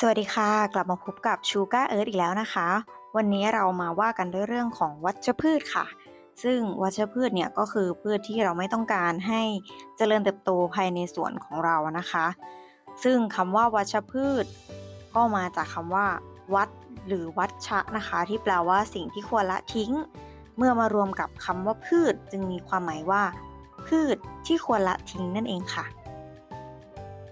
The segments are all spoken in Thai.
สวัสดีค่ะ กลับมาพบกับชูการ์เอิร์ธอีกแล้วนะคะ วันนี้เรามาว่ากันด้วยเรื่องของวัชพืชค่ะ ซึ่งวัชพืชเนี่ยก็คือพืชที่เราไม่ต้องการให้เจริญเติบโตภายในสวนของเรานะคะ ซึ่งคำว่าวัชพืช ก็มาจากคำว่า วัดหรือวัชชะนะคะ ที่แปลว่าสิ่งที่ควรละทิ้ง เมื่อมารวมกับคำว่าพืช จึงมีความหมายว่า พืชที่ควรละทิ้งนั่นเองค่ะ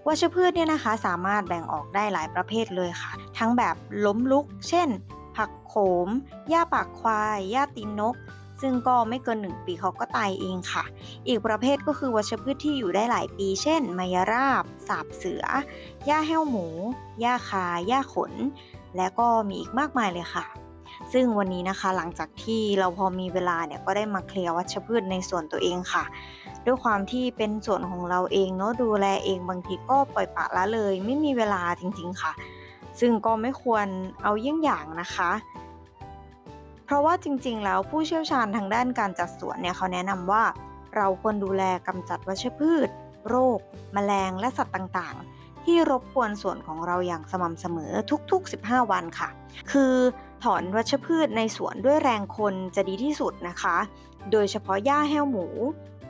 วัชพืชเนี่ยนะคะสามารถแบ่งออกได้หลายประเภทเลยค่ะ ทั้งแบบล้มลุก เช่น ผักโขม หญ้าปากควาย หญ้าตีนนก ซึ่งก็ไม่เกินหนึ่งปีเขาก็ตายเองค่ะ อีกประเภทก็คือวัชพืชที่อยู่ได้หลายปี เช่น มายราบ สาบเสือ หญ้าแห้วหมู หญ้าคา หญ้าขน และก็มีอีกมากมายเลยค่ะ ซึ่งวันนี้นะคะหลังจากที่เราพอมีเวลาเนี่ยก็ได้มาเคลียร์วัชพืชในส่วนตัวเองค่ะ ด้วยความที่เป็นส่วนของเราเองเนาะดูแลเองบางทีก็ปล่อยปละละเลย ไม่มีเวลาจริงๆค่ะ ซึ่งก็ไม่ควรเอาเยี่ยงอย่างนะคะ เพราะว่าจริงๆ แล้วผู้เชี่ยวชาญทางด้านการจัดสวนเนี่ยเขาแนะนำว่า เราควรดูแลกำจัดวัชพืช โรค แมลงและสัตว์ต่างๆที่รบกวนส่วนของเราอย่างสม่ำเสมอทุกๆ 15 วันค่ะ คือ ถอนวัชพืชในสวนด้วยแรงคนจะดีที่สุดนะคะ โดยเฉพาะหญ้าแห้วหมู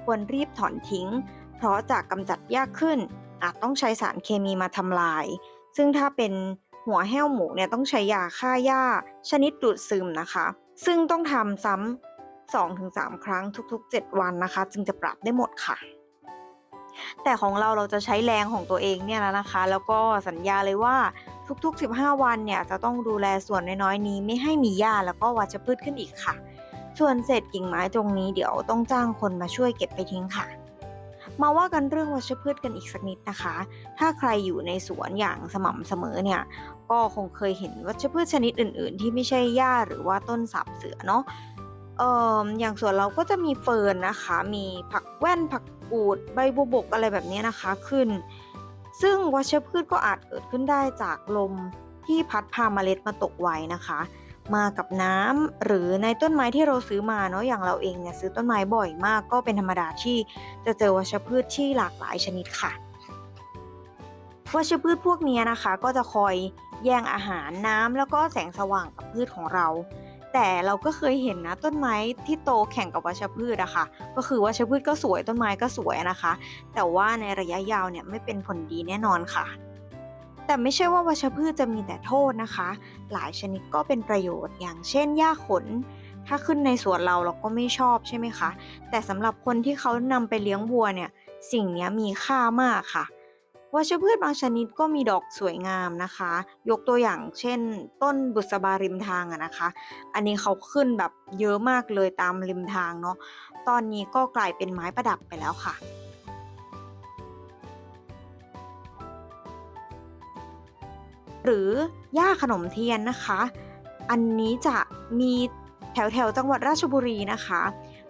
ควรรีบถอนทิ้ง เพราะจะกกำจัดยากขึ้น อาจต้องใช้สารเคมีมาทำลาย ซึ่งถ้าเป็นหัวแห้วหมูเนี่ยต้องใช้ยาฆ่าหญ้า ชนิดดูดซึมนะคะ ซึ่งต้องทำซ้ำ 2-3 ครั้งทุกๆ 7 วันนะคะ จึงจะปรับได้หมดค่ะแต่ของเราเราจะใช้แรงของตัวเองเนี่ยแล้วนะคะ แล้วก็สัญญาเลยว่า ทุก ๆ 15 วันเนี่ยจะต้องดูแลส่วนน้อยๆนี้ไม่ให้มีหญ้าแล้วก็วัชพืชขึ้นอีกค่ะ ส่วนเศษกิ่งไม้ตรงนี้เดี๋ยวต้องจ้างคนมาช่วยเก็บไปทิ้งค่ะ มาว่ากันเรื่องวัชพืชกันอีกสักนิดนะคะ ถ้าใครอยู่ในสวนอย่างสม่ำเสมอเนี่ยก็คงเคยเห็นวัชพืชชนิดอื่น ๆ ที่ไม่ใช่หญ้าหรือว่าต้นสับเสือเนาะเอ่ออย่างสวนเราก็จะมีเฟิร์นนะคะ มีผักแว่นผักกูดใบบัวบกอะไรแบบนี้นะคะ ขึ้น ซึ่งวัชพืชก็อาจเกิดขึ้นได้จากลมที่พัดพาเมล็ดมาตกไว้นะคะ มากับน้ำหรือในต้นไม้ที่เราซื้อมาเนาะอย่างเราเองเนี่ยซื้อต้นไม้บ่อยมาก ก็เป็นธรรมดาที่จะเจอวัชพืชที่หลากหลายชนิดค่ะวัชพืชพวกนี้นะคะ ก็จะคอยแย่งอาหารน้ำแล้วก็แสงสว่างกับพืชของเรา แต่เราก็เคยเห็นนะต้นไม้ที่โตแข่งกับวัชพืชอะค่ะ ก็คือวัชพืชก็สวยต้นไม้ก็สวยนะคะ แต่ว่าในระยะยาวเนี่ยไม่เป็นผลดีแน่นอนค่ะ แต่ไม่ใช่ว่าวัชพืชจะมีแต่โทษนะคะ หลายชนิดก็เป็นประโยชน์ อย่างเช่นหญ้าขน ถ้าขึ้นในสวนเราเราก็ไม่ชอบใช่ไหมคะ แต่สำหรับคนที่เขานำไปเลี้ยงวัวเนี่ยสิ่งนี้มีค่ามากค่ะ วัชพืชบางชนิดก็มีดอกสวยงามนะคะ ยกตัวอย่างเช่น ต้นบุษบาริมทางอะนะคะ อันนี้เขาขึ้นแบบเยอะมากเลยตามริมทางเนาะตอนนี้ก็กลายเป็นไม้ประดับไปแล้วค่ะหรือหญ้าขนมเทียนนะคะ อันนี้จะมีแถวแถวจังหวัดราชบุรีนะคะ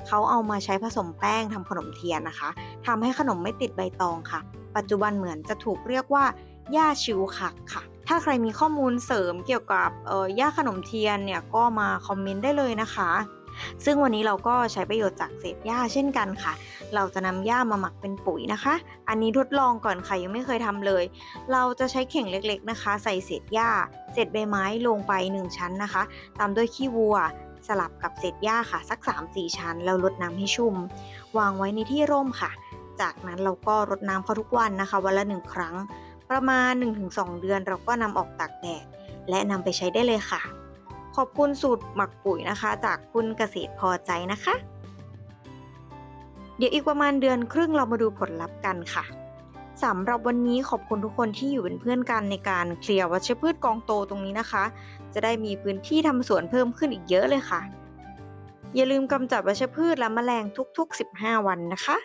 เขาเอามาใช้ผสมแป้งทำขนมเทียนนะคะทำให้ขนมไม่ติดใบตองค่ะ ปัจจุบันเหมือนจะถูกเรียกว่าหญ้าชิวคักค่ะ ถ้าใครมีข้อมูลเสริมเกี่ยวกับหญ้าขนมเทียนเนี่ยก็มาคอมเมนต์ได้เลยนะคะ ซึ่งวันนี้เราก็ใช้ประโยชน์จากเศษหญ้าเช่นกันค่ะ เราจะนำหญ้ามาหมักเป็นปุ๋ยนะคะ อันนี้ทดลองก่อนค่ะยังไม่เคยทำเลย เราจะใช้เข่งเล็กๆนะคะ ใส่เศษหญ้า เศษใบไม้ลงไป 1 ชั้นนะคะ ตามด้วยขี้วัวสลับกับเศษหญ้าค่ะ สัก 3-4 ชั้น แล้วลดน้ำให้ชุ่ม วางไว้ในที่ร่มค่ะ จากนั้นเราก็รดน้ำเขาทุกวันนะคะ วันละหนึ่งครั้ง ประมาณ 1-2 เดือนเราก็นำออกตากแดดและนำไปใช้ได้เลยค่ะ ขอบคุณสูตรหมักปุ๋ยนะคะ จากคุณเกษตรพอใจนะคะ เดี๋ยวอีกประมาณเดือนครึ่งเรามาดูผลลัพธ์กันค่ะสำหรับวันนี้ขอบคุณทุกคนที่อยู่เป็นเพื่อนกันในการเคลียร์วัชพืชกองโตตรงนี้นะคะ จะได้มีพื้นที่ทำสวนเพิ่มขึ้นอีกเยอะเลยค่ะ อย่าลืมกำจัดวัชพืชและแมลงทุก ๆ 15 วันนะคะ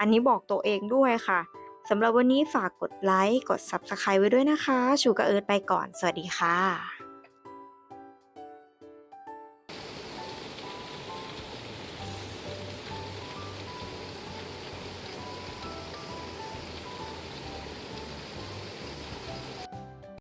อันนี้บอกตัวเองด้วยค่ะสำหรับวันนี้ฝากกดไลค์ กด Subscribe ไว้ด้วยนะคะ ชูกระเอิร์ดไปก่อน สวัสดีค่ะ